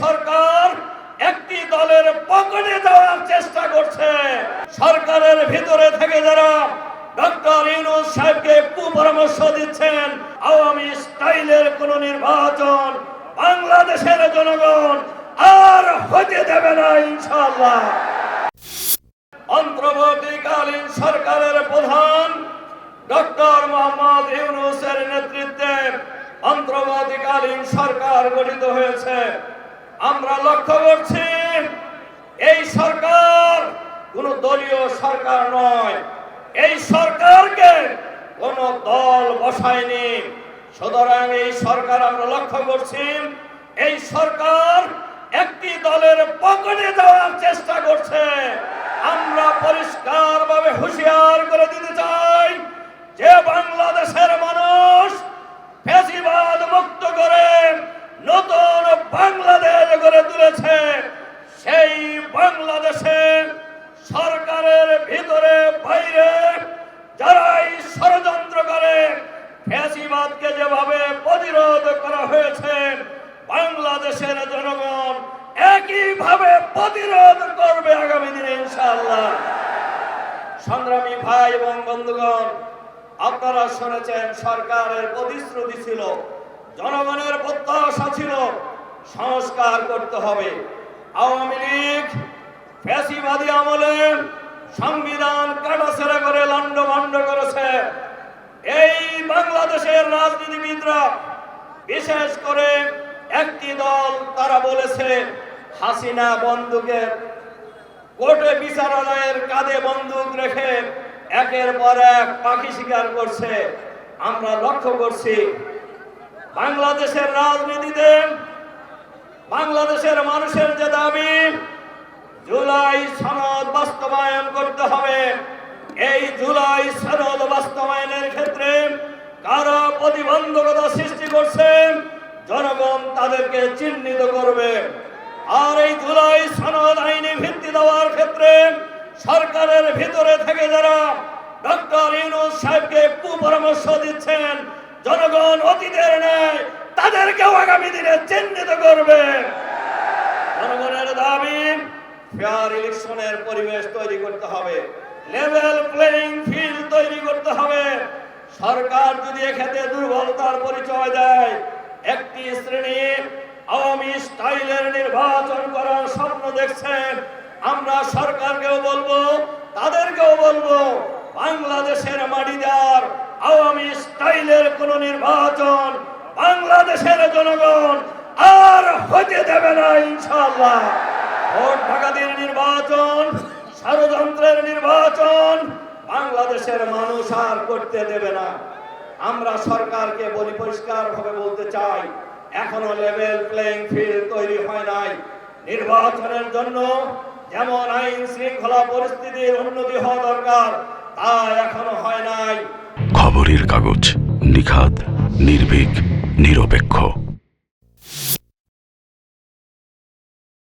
সরকার একটি দলের পকেটে দেওয়ার চেষ্টা করছে। সরকারের ভিতরে থেকে যারা ডক্টর ইউনুস সাহেবকে কুপরামর্শ দিচ্ছেন, আওয়ামী স্টাইলের কোন নির্বাচন বাংলাদেশের জনগণ আর হতে দেবে না, ইনশাআল্লাহ। অন্তর্বর্তীকালীন সরকারের প্রধান ডক্টর মোহাম্মদ ইউনুসের নেতৃত্বে অন্তর্বর্তীকালীন সরকার গঠিত হয়েছে। আমরা লক্ষ্য করছি, এই সরকার কোন দলীয় সরকার নয়। এই সরকারকে কোন দল বসায়নি। সুতরাং এই সরকার আমরা লক্ষ্য করছি, এই সরকার একটি দলের পকেটে দেওয়ার চেষ্টা করছে। আমরা পরিষ্কারভাবে হুঁশিয়ার করে দিতে চাই যে বাংলাদেশের মানুষ ফেসিবাদ মুক্ত করে নতুন বাংলাদেশ গড়ে তুলেছে, সেই বাংলাদেশে সরকারের ভিতরে, বাইরে যারাই ষড়যন্ত্র করে, ফ্যাসিবাদকে যেভাবে প্রতিরোধ করা হয়েছে, বাংলাদেশের জনগণ একইভাবে প্রতিরোধ করবে আগামী দিনে, ইনশাআল্লাহ। সংগ্রামী ভাই এবং বন্ধুগণ, আপনারা শুনেছেন সরকারের প্রতিশ্রুতি ছিল, জনগণের প্রত্যাশা ছিল সংস্কার করতে হবে। আওয়ামী লীগ ফ্যাসিবাদী আমলে সংবিধান কাটাছেড়া করে লন্ডভন্ড করেছে। এই বাংলাদেশের রাজনীতিবিদরা বিশেষ করে একটি দল তারা বলেছে, হাসিনা বন্দুকের কোর্টে বিচারালয়ের কাঁধে বন্দুক রেখে একের পর এক পাখি শিকার করছে। আমরা লক্ষ্য করছি, বাংলাদেশের রাজনীতিতে বাংলাদেশের মানুষের যে দাবি, জুলাই সনদ বাস্তবায়ন করতে হবে। এই জুলাই সনদ বাস্তবায়নের ক্ষেত্রে কারা প্রতিবন্ধকতা সৃষ্টি করছে, জনগণ তাদেরকে চিহ্নিত করবে। আর এই জুলাই সনদ আইনি ভিত্তি দেওয়ার ক্ষেত্রে সরকারের ভিতরে থেকে যারা ডক্টর ইউনুস সাহেবকে কুপরামর্শ দিচ্ছেন, জনগণ অতীতের নেয় তাদেরকেও আগামী দিনে চিহ্নিত করবে। জনগণের দাবি ফেয়ার ইলেকশনের পরিবেশ তৈরি করতে হবে। লেভেল প্লেইং ফিল্ড তৈরি করতে হবে। সরকার যদি এক্ষেত্রে দুর্বলতার পরিচয় দেয়, একটি শ্রেণির আওয়ামী স্টাইলের নির্বাচন করার স্বপ্ন দেখছেন, আমরা সরকারকেও বলব, তাদেরকেও বলব, বাংলাদেশের মাটিদার আওয়ামী স্টাইলের কোন নির্বাচন বাংলাদেশের জনগণ আর হতে দেবে না ইনশাল্লাহ ভোট ডাকাতির নির্বাচন, ষড়যন্ত্রের নির্বাচন, বাংলাদেশের মানুষ আর করতে দেবে না। আমরা সরকারকে বলি পরিষ্কার ভাবে বলতে চাই, এখনও লেভেল প্লেইং ফিল্ড তৈরি হয় নাই। নির্বাচনের জন্য যেমন আইন শৃঙ্খলা পরিস্থিতির উন্নতি হওয়া দরকার, তা এখনও হয় নাই। খবরের কাগজ নিখাত নির্ভীক। নিরপেক্ষ।